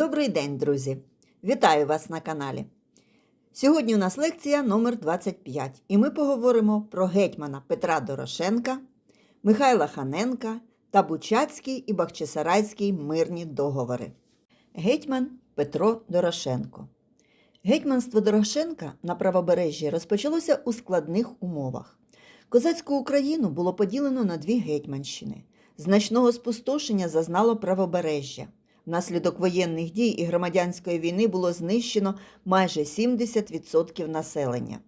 Добрий день, друзі! Вітаю вас на каналі. Сьогодні у нас лекція номер 25 і ми поговоримо про гетьмана Петра Дорошенка, Михайла Ханенка та Бучацький і Бахчисарайський мирні договори. Гетьман Петро Дорошенко. Гетьманство Дорошенка на правобережжі розпочалося у складних умовах. Козацьку Україну було поділено на дві гетьманщини. Значного спустошення зазнало правобережжя. Внаслідок воєнних дій і громадянської війни було знищено майже 70% населення.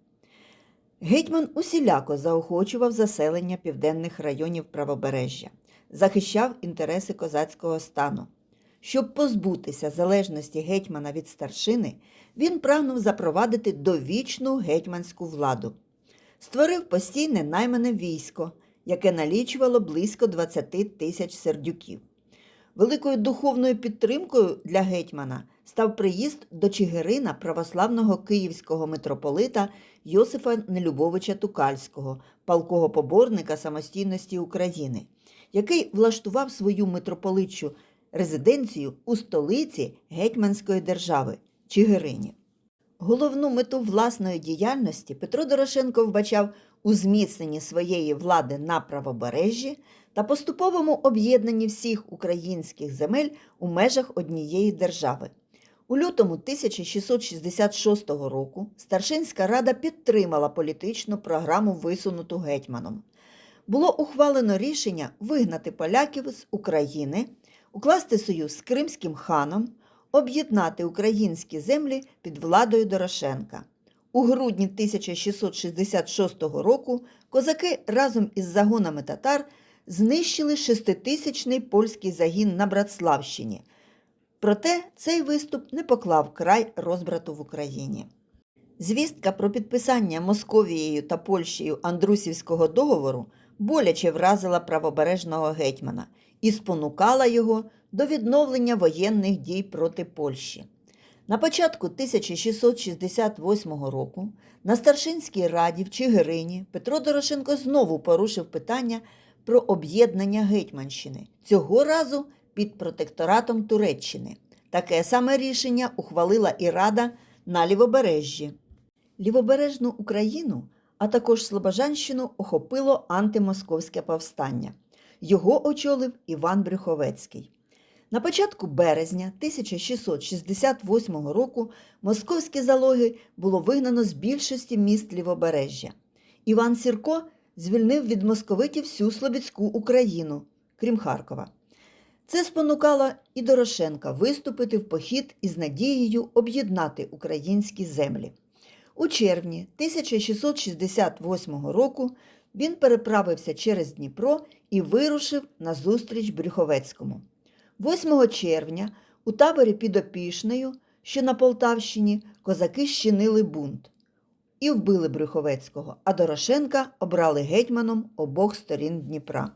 Гетьман усіляко заохочував заселення південних районів правобережжя, захищав інтереси козацького стану. Щоб позбутися залежності гетьмана від старшини, він прагнув запровадити довічну гетьманську владу. Створив постійне наймане військо, яке налічувало близько 20 тисяч сердюків. Великою духовною підтримкою для гетьмана став приїзд до Чигирина православного київського митрополита Йосифа Нелюбовича Тукальського, палкого поборника самостійності України, який влаштував свою митрополитчу резиденцію у столиці Гетьманської держави Чигирині. Головну мету власної діяльності Петро Дорошенко вбачав у зміцненні своєї влади на правобережжі та поступовому об'єднанні всіх українських земель у межах однієї держави. У лютому 1666 року Старшинська рада підтримала політичну програму, висунуту гетьманом. Було ухвалено рішення вигнати поляків з України, укласти союз з Кримським ханом, об'єднати українські землі під владою Дорошенка. У грудні 1666 року козаки разом із загонами татар знищили шеститисячний польський загін на Братславщині. Проте цей виступ не поклав край розбрату в Україні. Звістка про підписання Московією та Польщею Андрусівського договору боляче вразила правобережного гетьмана і спонукала його до відновлення воєнних дій проти Польщі. На початку 1668 року на Старшинській раді в Чигирині Петро Дорошенко знову порушив питання про об'єднання Гетьманщини, цього разу під протекторатом Туреччини. Таке саме рішення ухвалила і Рада на Лівобережжі. Лівобережну Україну, а також Слобожанщину охопило антимосковське повстання. Його очолив Іван Брюховецький. На початку березня 1668 року московські залоги було вигнано з більшості міст Лівобережжя. Іван Сірко звільнив від московитів всю Слобідську Україну, крім Харкова. Це спонукало і Дорошенка виступити в похід із надією об'єднати українські землі. У червні 1668 року він переправився через Дніпро і вирушив на зустріч Брюховецькому. 8 червня у таборі під Опішнею, що на Полтавщині, козаки щинили бунт і вбили Брюховецького, а Дорошенка обрали гетьманом обох сторін Дніпра.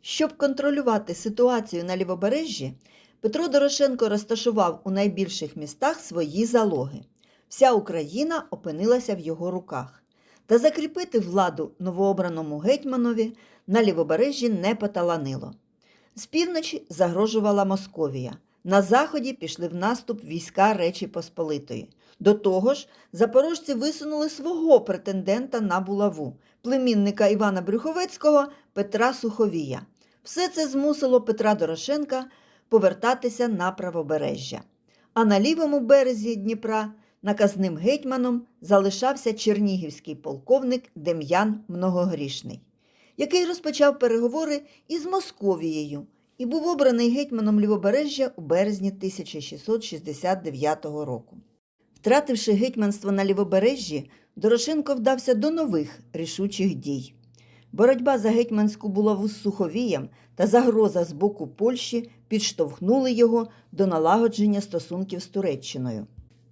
Щоб контролювати ситуацію на лівобережжі, Петро Дорошенко розташував у найбільших містах свої залоги. Вся Україна опинилася в його руках. Та закріпити владу новообраному гетьманові на лівобережжі не поталанило. З півночі загрожувала Московія. На заході пішли в наступ війська Речі Посполитої. До того ж, запорожці висунули свого претендента на булаву, племінника Івана Брюховецького Петра Суховія. Все це змусило Петра Дорошенка повертатися на правобережжя. А на лівому березі Дніпра наказним гетьманом залишався чернігівський полковник Дем'ян Многогрішний, який розпочав переговори із Московією і був обраний гетьманом Лівобережжя у березні 1669 року. Втративши гетьманство на лівобережжі, Дорошенко вдався до нових рішучих дій. Боротьба за гетьманську булаву з Суховієм та загроза з боку Польщі підштовхнули його до налагодження стосунків з Туреччиною.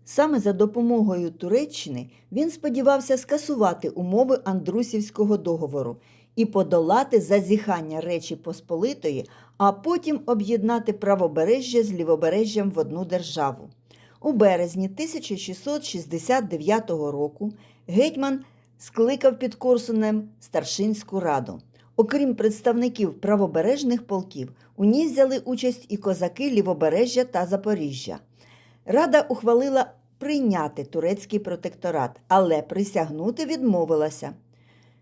Саме за допомогою Туреччини він сподівався скасувати умови Андрусівського договору і подолати зазіхання Речі Посполитої, а потім об'єднати правобережжя з лівобережжям в одну державу. У березні 1669 року гетьман скликав під Корсунем старшинську раду. Окрім представників правобережних полків, у ній взяли участь і козаки Лівобережжя та Запоріжжя. Рада ухвалила прийняти турецький протекторат, але присягнути відмовилася.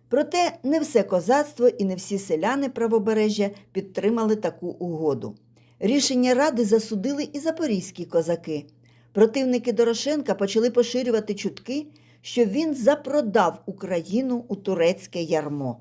Проте не все козацтво і не всі селяни правобережжя підтримали таку угоду. Рішення ради засудили і запорізькі козаки. Противники Дорошенка почали поширювати чутки, що він запродав Україну у турецьке ярмо.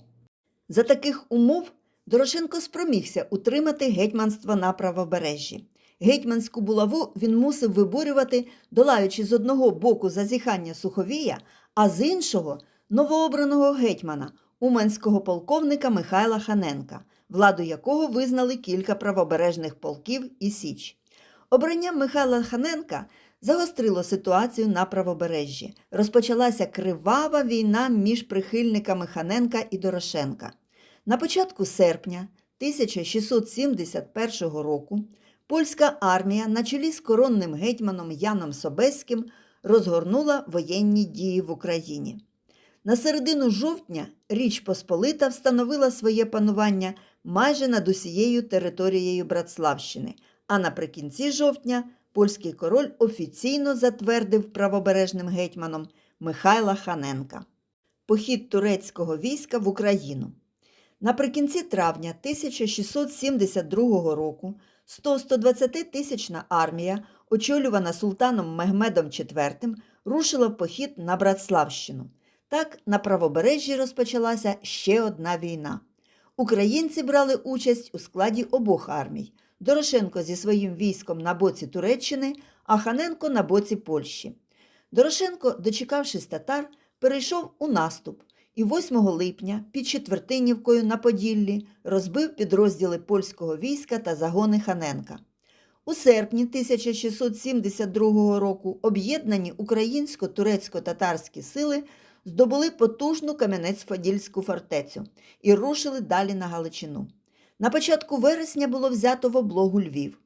За таких умов Дорошенко спромігся утримати гетьманство на правобережжі. Гетьманську булаву він мусив виборювати, долаючи з одного боку зазіхання Суховія, а з іншого новообраного гетьмана, уманського полковника Михайла Ханенка, владу якого визнали кілька правобережних полків і січ. Обрання Михайла Ханенка загострило ситуацію на правобережжі. Розпочалася кривава війна між прихильниками Ханенка і Дорошенка. На початку серпня 1671 року польська армія на чолі з коронним гетьманом Яном Собеським розгорнула воєнні дії в Україні. На середину жовтня Річ Посполита встановила своє панування майже над усією територією Братславщини, а наприкінці жовтня польський король офіційно затвердив правобережним гетьманом Михайла Ханенка. Похід турецького війська в Україну. Наприкінці травня 1672 року 100-120 тисячна армія, очолювана султаном Мехмедом IV, рушила в похід на Братславщину. Так на правобережжі розпочалася ще одна війна. Українці брали участь у складі обох армій. Дорошенко зі своїм військом на боці Туреччини, а Ханенко на боці Польщі. Дорошенко, дочекавшись татар, перейшов у наступ і 8 липня під Четвертинівкою на Поділлі розбив підрозділи польського війська та загони Ханенка. У серпні 1672 року об'єднані українсько-турецько-татарські сили здобули потужну Кам'янець-Подільську фортецю і рушили далі на Галичину. На початку вересня було взято в облогу Львів.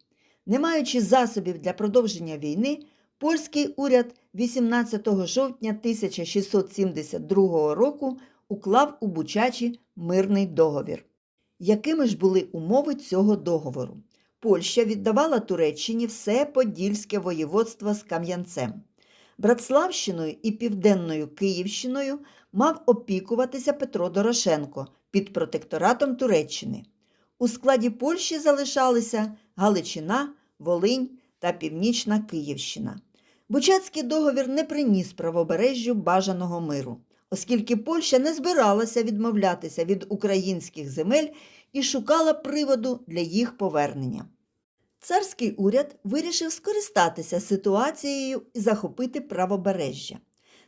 Не маючи засобів для продовження війни, польський уряд 18 жовтня 1672 року уклав у Бучачі мирний договір. Якими ж були умови цього договору? Польща віддавала Туреччині все Подільське воєводство з Кам'янцем. Братславщиною і Південною Київщиною мав опікуватися Петро Дорошенко під протекторатом Туреччини. У складі Польщі залишалися Галичина, Волинь та Північна Київщина. Бучацький договір не приніс правобережжю бажаного миру, оскільки Польща не збиралася відмовлятися від українських земель і шукала приводу для їх повернення. Царський уряд вирішив скористатися ситуацією і захопити правобережжя.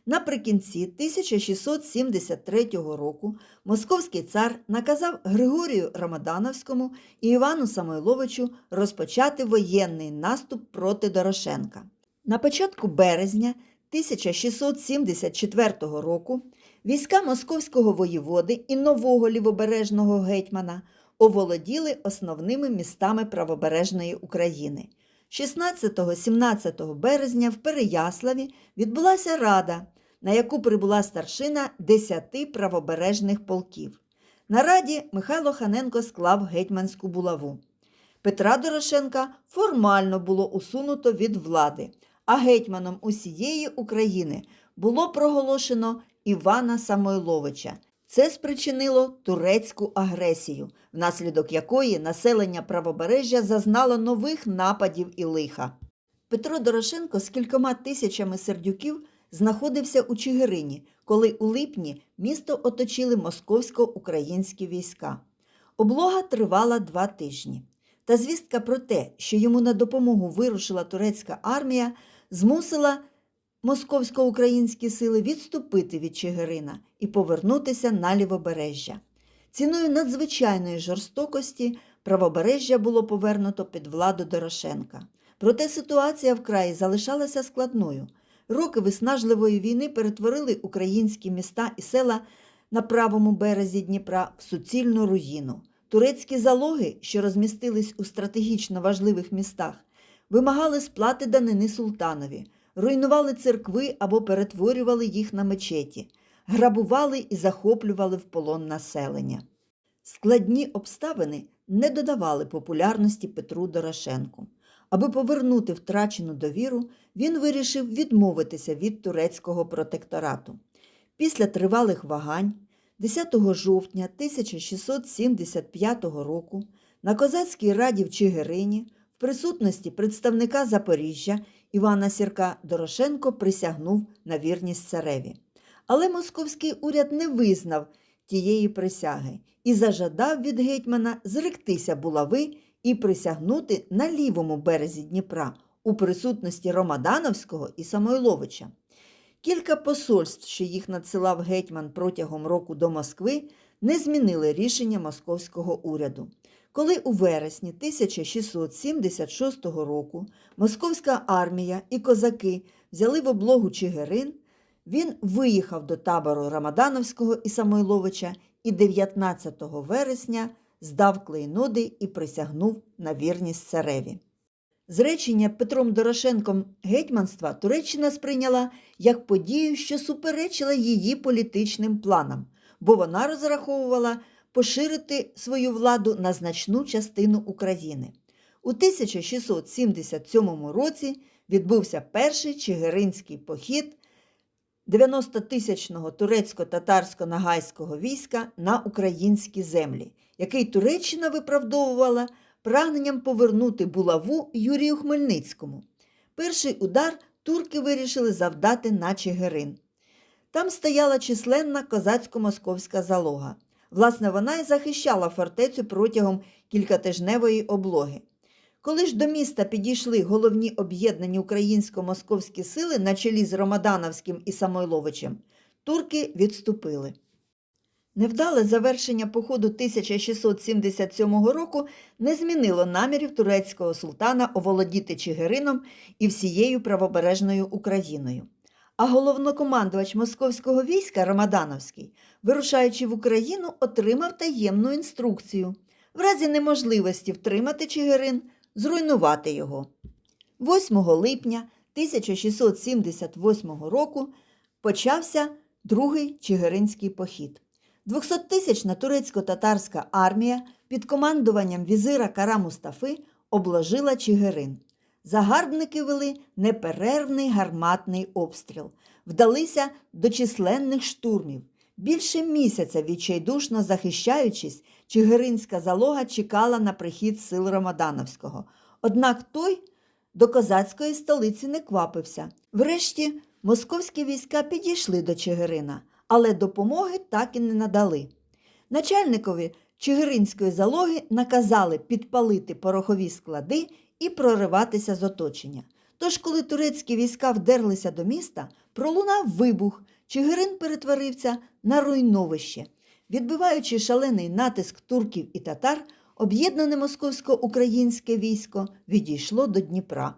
Наприкінці 1673 року московський цар наказав Григорію Рамадановському і Івану Самойловичу розпочати воєнний наступ проти Дорошенка. На початку березня 1674 року війська московського воєводи і нового лівобережного гетьмана оволоділи основними містами правобережної України. 16-17 березня в Переяславі відбулася рада, на яку прибула старшина 10 правобережних полків. На раді Михайло Ханенко склав гетьманську булаву. Петра Дорошенка формально було усунуто від влади, а гетьманом усієї України було проголошено Івана Самойловича. Це спричинило турецьку агресію, внаслідок якої населення правобережжя зазнало нових нападів і лиха. Петро Дорошенко з кількома тисячами сердюків знаходився у Чигирині, коли у липні місто оточили московсько-українські війська. Облога тривала два тижні. Та звістка про те, що йому на допомогу вирушила турецька армія, змусила московсько-українські сили відступити від Чигирина і повернутися на лівобережжя. Ціною надзвичайної жорстокості правобережжя було повернуто під владу Дорошенка. Проте ситуація в краї залишалася складною. Роки виснажливої війни перетворили українські міста і села на правому березі Дніпра в суцільну руїну. Турецькі залоги, що розмістились у стратегічно важливих містах, вимагали сплати данини султанові, руйнували церкви або перетворювали їх на мечеті, грабували і захоплювали в полон населення. Складні обставини не додавали популярності Петру Дорошенку. Аби повернути втрачену довіру, він вирішив відмовитися від турецького протекторату. Після тривалих вагань 10 жовтня 1675 року на Козацькій раді в Чигирині в присутності представника Запоріжжя Івана Сірка Дорошенко присягнув на вірність цареві. Але московський уряд не визнав тієї присяги і зажадав від гетьмана зректися булави і присягнути на лівому березі Дніпра у присутності Ромадановського і Самойловича. Кілька посольств, що їх надсилав гетьман протягом року до Москви, не змінили рішення московського уряду. Коли у вересні 1676 року московська армія і козаки взяли в облогу Чигирин, він виїхав до табору Рамадановського і Самойловича і 19 вересня здав клейноди і присягнув на вірність цареві. Зречення Петром Дорошенком гетьманства Туреччина сприйняла як подію, що суперечила її політичним планам, бо вона розраховувала поширити свою владу на значну частину України. У 1677 році відбувся перший Чигиринський похід 90-тисячного турецько-татарсько-нагайського війська на українські землі, який Туреччина виправдовувала прагненням повернути булаву Юрію Хмельницькому. Перший удар турки вирішили завдати на Чигирин. Там стояла численна козацько-московська залога. Власне, вона і захищала фортецю протягом кількатижневої облоги. Коли ж до міста підійшли головні об'єднані українсько-московські сили на чолі з Ромадановським і Самойловичем, турки відступили. Невдале завершення походу 1677 року не змінило намірів турецького султана оволодіти Чигирином і всією правобережною Україною. А головнокомандувач московського війська Ромадановський, вирушаючи в Україну, отримав таємну інструкцію в разі неможливості втримати Чигирин, зруйнувати його. 8 липня 1678 року почався другий Чигиринський похід. 200-тисячна турецько-татарська армія під командуванням візира Кара Мустафи обложила Чигирин. Загарбники вели неперервний гарматний обстріл, вдалися до численних штурмів. Більше місяця, відчайдушно захищаючись, Чигиринська залога чекала на прихід сил Ромадановського. Однак той до козацької столиці не квапився. Врешті московські війська підійшли до Чигирина, але допомоги так і не надали. Начальникові Чигиринської залоги наказали підпалити порохові склади і прориватися з оточення. Тож, коли турецькі війська вдерлися до міста, пролунав вибух, Чигирин перетворився на руйновище. Відбиваючи шалений натиск турків і татар, об'єднане московсько-українське військо відійшло до Дніпра.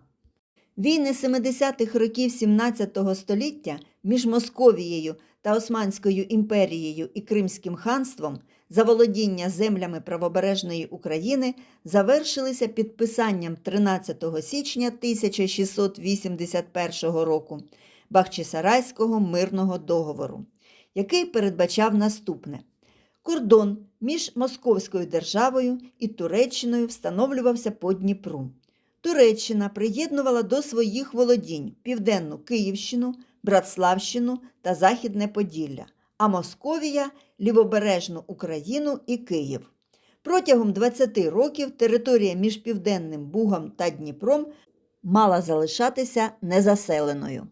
Війни 70-х років 17 століття між Московією та Османською імперією і Кримським ханством за володіння землями правобережної України завершилися підписанням 13 січня 1681 року Бахчисарайського мирного договору, який передбачав наступне. Кордон між Московською державою і Туреччиною встановлювався по Дніпру. Туреччина приєднувала до своїх володінь Південну Київщину, Братславщину та Західне Поділля, а Московія лівобережну Україну і Київ. Протягом 20 років територія між Південним Бугом та Дніпром мала залишатися незаселеною.